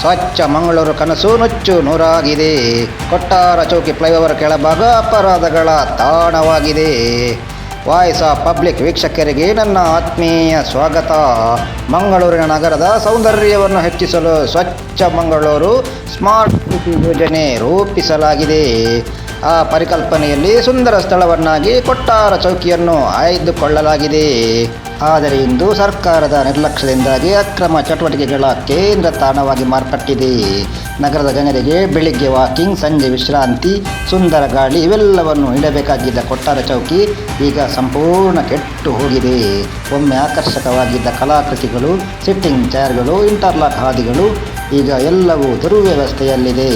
ಸ್ವಚ್ಛ ಮಂಗಳೂರು ಕನಸು ನುಚ್ಚು ನೂರಾಗಿದೆ. ಕೊಟ್ಟಾರ ಚೌಕಿ ಫ್ಲೈಓವರ್ ಕೆಳಭಾಗ ಅಪರಾಧಗಳ ತಾಣವಾಗಿದೆ. ವಾಯ್ಸ್ ಆಫ್ ಪಬ್ಲಿಕ್ ವೀಕ್ಷಕರಿಗೆ ನನ್ನ ಆತ್ಮೀಯ ಸ್ವಾಗತ. ಮಂಗಳೂರಿನ ನಗರದ ಸೌಂದರ್ಯವನ್ನು ಹೆಚ್ಚಿಸಲು ಸ್ವಚ್ಛ ಮಂಗಳೂರು ಸ್ಮಾರ್ಟ್ ಸಿಟಿ ಯೋಜನೆ ರೂಪಿಸಲಾಗಿದೆ. ಆ ಪರಿಕಲ್ಪನೆಯಲ್ಲಿ ಸುಂದರ ಸ್ಥಳವನ್ನಾಗಿ ಕೊಟ್ಟಾರ ಚೌಕಿಯನ್ನು ಆಯ್ದುಕೊಳ್ಳಲಾಗಿದೆ. ಆದರೆ ಇಂದು ಸರ್ಕಾರದ ನಿರ್ಲಕ್ಷ್ಯದಿಂದಾಗಿ ಅಕ್ರಮ ಚಟುವಟಿಕೆಗಳ ಕೇಂದ್ರ ತಾಣವಾಗಿ ಮಾರ್ಪಟ್ಟಿದೆ. ನಗರದ ಜನರಿಗೆ ಬೆಳಿಗ್ಗೆ ವಾಕಿಂಗ್, ಸಂಜೆ ವಿಶ್ರಾಂತಿ, ಸುಂದರ ಗಾಳಿ ಇವೆಲ್ಲವನ್ನು ಇಡಬೇಕಾಗಿದ್ದ ಕೊಟ್ಟಾರ ಚೌಕಿ ಈಗ ಸಂಪೂರ್ಣ ಕೆಟ್ಟು ಹೋಗಿದೆ. ಒಮ್ಮೆ ಆಕರ್ಷಕವಾಗಿದ್ದ ಕಲಾಕೃತಿಗಳು, ಸಿಟ್ಟಿಂಗ್ ಚೇರ್ಗಳು, ಇಂಟರ್ಲಾಕ್ ಹಾದಿಗಳು ಈಗ ಎಲ್ಲವೂ ದುರ್ವ್ಯವಸ್ಥೆಯಲ್ಲಿದೆ.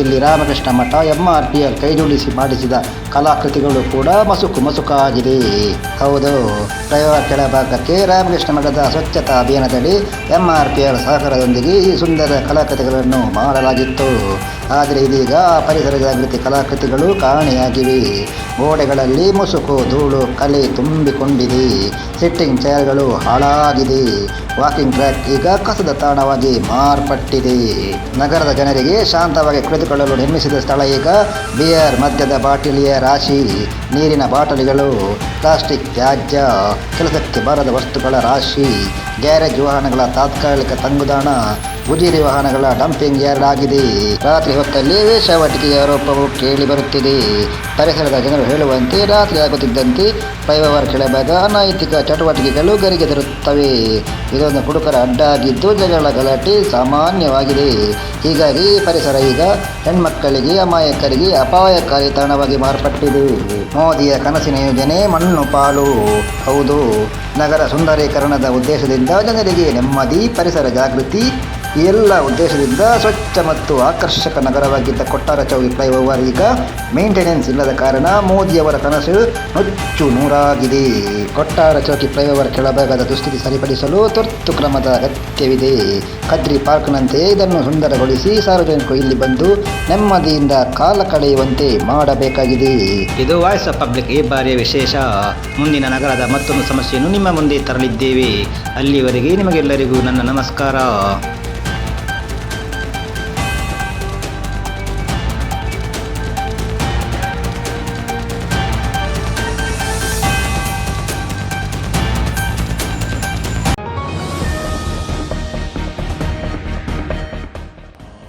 ಇಲ್ಲಿ Ramakrishna Math M R P ಕೈಜೋಡಿಸಿ ಮಾಡಿಸಿದ ಕಲಾಕೃತಿಗಳು ಕೂಡ ಮಸುಕು ಮಸುಕಾಗಿದೆ. ಹೌದು, ಪ್ರಯೋಗ ಕೆಳಭಾಗಕ್ಕೆ ರಾಮಕೃಷ್ಣ ಮಠದ ಸ್ವಚ್ಛತಾ ಅಭಿಯಾನದಡಿ ಎಂ ಆರ್ ಪಿ ಎಲ್ ಸಹಕಾರದೊಂದಿಗೆ ಈ ಸುಂದರ ಕಲಾಕೃತಿಗಳನ್ನು ಮಾಡಲಾಗಿತ್ತು. ಆದರೆ ಇದೀಗ ಪರಿಸರ ಜಾಗೃತಿ ಕಲಾಕೃತಿಗಳು ಕಾಣೆಯಾಗಿವೆ. ಗೋಡೆಗಳಲ್ಲಿ ಮುಸುಕು, ಧೂಳು, ಕಲೆ ತುಂಬಿಕೊಂಡಿದೆ. ಸಿಟ್ಟಿಂಗ್ ಚೇರ್ಗಳು ಹಾಳಾಗಿದೆ. ವಾಕಿಂಗ್ ಟ್ರ್ಯಾಕ್ ಈಗ ಕಸದ ತಾಣವಾಗಿ ಮಾರ್ಪಟ್ಟಿದೆ. ನಗರದ ಜನರಿಗೆ ಶಾಂತವಾಗಿ ಕುಳಿತುಕೊಳ್ಳಲು ನಿರ್ಮಿಸಿದ ಸ್ಥಳ ಈಗ ಬಿಯರ್ ಮದ್ಯದ ಬಾಟಲಿಯ ರಾಶಿ. ನೀರಿನ ಬಾಟಲಿಗಳು, ಪ್ಲಾಸ್ಟಿಕ್ ತ್ಯಾಜ್ಯ, ಕೆಲಸಕ್ಕೆ ಬಾರದ ವಸ್ತುಗಳ ರಾಶಿ. ಗ್ಯಾರೇಜ್ ವಾಹನಗಳ ತಾತ್ಕಾಲಿಕ ತಂಗುದಾಣ, ಉಜಿರಿ ವಾಹನಗಳ ಡಂಪಿಂಗ್ ಯಾರ್ಡ್ ಆಗಿದೆ. ರಾತ್ರಿ ಹೊತ್ತಲ್ಲಿ ವೇಷವಾಟಿಕೆಯ ಆರೋಪವು ಕೇಳಿ ಬರುತ್ತಿದೆ. ಪರಿಸರದ ಜನರು ಹೇಳುವಂತೆ ರಾತ್ರಿ ಆಗುತ್ತಿದ್ದಂತೆ ಫ್ಲೈಓವರ್ ಕೆಳಭಾಗ ಅನೈತಿಕ ಚಟುವಟಿಕೆಗಳು ಗರಿಗೆ ತರುತ್ತವೆ ಇದೊಂದು ಕುಡುಕರ ಅಡ್ಡಾಗಿದ್ದು ಜಗಳ ಗಲಾಟೆ ಸಾಮಾನ್ಯವಾಗಿದೆ. ಹೀಗಾಗಿ ಪರಿಸರ ಈಗ ಹೆಣ್ಮಕ್ಕಳಿಗೆ, ಅಮಾಯಕರಿಗೆ ಅಪಾಯಕಾರಿ ತಾಣವಾಗಿ ಮಾರ್ಪಟ್ಟಿದೆ. ಮೋದಿಯ ಕನಸಿನ ಯೋಜನೆ, ಮಣ್ಣು ಪಾಲು. ಹೌದು, ನಗರ ಸುಂದರೀಕರಣದ ಉದ್ದೇಶದಿಂದ ಜನರಿಗೆ ನೆಮ್ಮದಿ, ಪರಿಸರ ಜಾಗೃತಿ ಈ ಎಲ್ಲ ಉದ್ದೇಶದಿಂದ ಸ್ವಚ್ಛ ಮತ್ತು ಆಕರ್ಷಕ ನಗರವಾಗಿದ್ದ ಕೊಟ್ಟಾರ ಚೌಕಿ ಫ್ಲೈಓವರ್ ಈಗ ಮೇಂಟೆನೆನ್ಸ್ ಇಲ್ಲದ ಕಾರಣ ಮೋದಿಯವರ ಕನಸು ನುಚ್ಚು ನೂರಾಗಿದೆ. ಕೊಟ್ಟಾರ ಚೌಕಿ ಫ್ಲೈಓವರ್ ಕೆಳಭಾಗದ ದುಸ್ಥಿತಿ ಸರಿಪಡಿಸಲು ತುರ್ತು ಕ್ರಮದ ಅಗತ್ಯವಿದೆ. ಕದ್ರಿ ಪಾರ್ಕ್ನಂತೆ ಇದನ್ನು ಸುಂದರಗೊಳಿಸಿ ಸಾರ್ವಜನಿಕರು ಇಲ್ಲಿ ಬಂದು ನೆಮ್ಮದಿಯಿಂದ ಕಾಲ ಕಳೆಯುವಂತೆ ಮಾಡಬೇಕಾಗಿದೆ. ಇದು ವಾಯ್ಸ್ ಆಫ್ ಪಬ್ಲಿಕ್ ಈ ಬಾರಿಯ ವಿಶೇಷ. ಮುಂದಿನ ನಗರದ ಮತ್ತೊಂದು ಸಮಸ್ಯೆಯನ್ನು ನಿಮ್ಮ ಮುಂದೆ ತರಲಿದ್ದೇವೆ. ಅಲ್ಲಿವರೆಗೆ ನಿಮಗೆಲ್ಲರಿಗೂ ನನ್ನ ನಮಸ್ಕಾರ.